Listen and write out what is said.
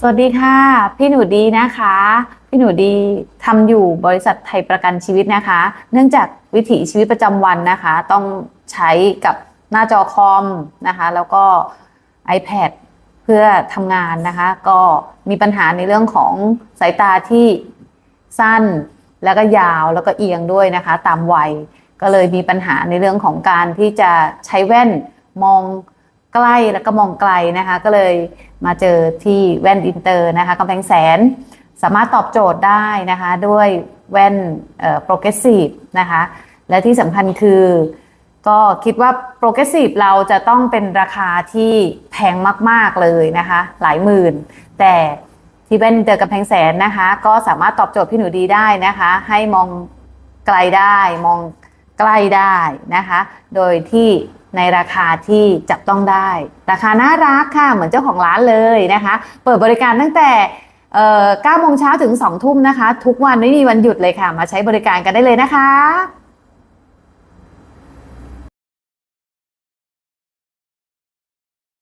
สวัสดีค่ะ พี่หนูดีนะคะ พี่หนูดีทำอยู่บริษัทไทยประกันชีวิตนะคะ เนื่องจากวิถีชีวิตประจำวันนะคะ ต้องใช้กับหน้าจอคอมนะคะ แล้วก็ iPad เพื่อทำงานนะคะ ก็มีปัญหาในเรื่องของสายตาที่สั้นแล้วก็ยาวแล้วก็เอียงด้วยนะคะ ตามวัยก็เลยมีปัญหาในเรื่องของการที่จะใช้แว่นมองใกล้แล้วก็มองไกลนะคะ ก็เลย มาเจอที่แว่นอินเตอร์นะคะกำแพงแสน สามารถตอบโจทย์ได้นะคะด้วยแว่นโปรเกรสซีฟนะคะและที่สำคัญคือ ก็คิดว่าโปรเกรสซีฟเราจะต้องเป็นราคาที่แพงมาก ๆ เลยนะคะหลายหมื่น แต่ที่แว่นเจอกำแพงแสนนะคะ ก็สามารถตอบโจทย์พี่หนูดีได้นะคะ ให้มองไกลได้มองใกล้ได้นะคะ โดยที่ ในราคาที่จับต้องได้ ราคาน่ารักค่ะเหมือนเจ้าของร้านเลยนะคะ เปิดบริการตั้งแต่เอ่อ9โมงเช้าถึง 2 ทุ่มนะคะ ทุกวันไม่มีวันหยุดเลยค่ะ มาใช้บริการกันได้เลยนะคะ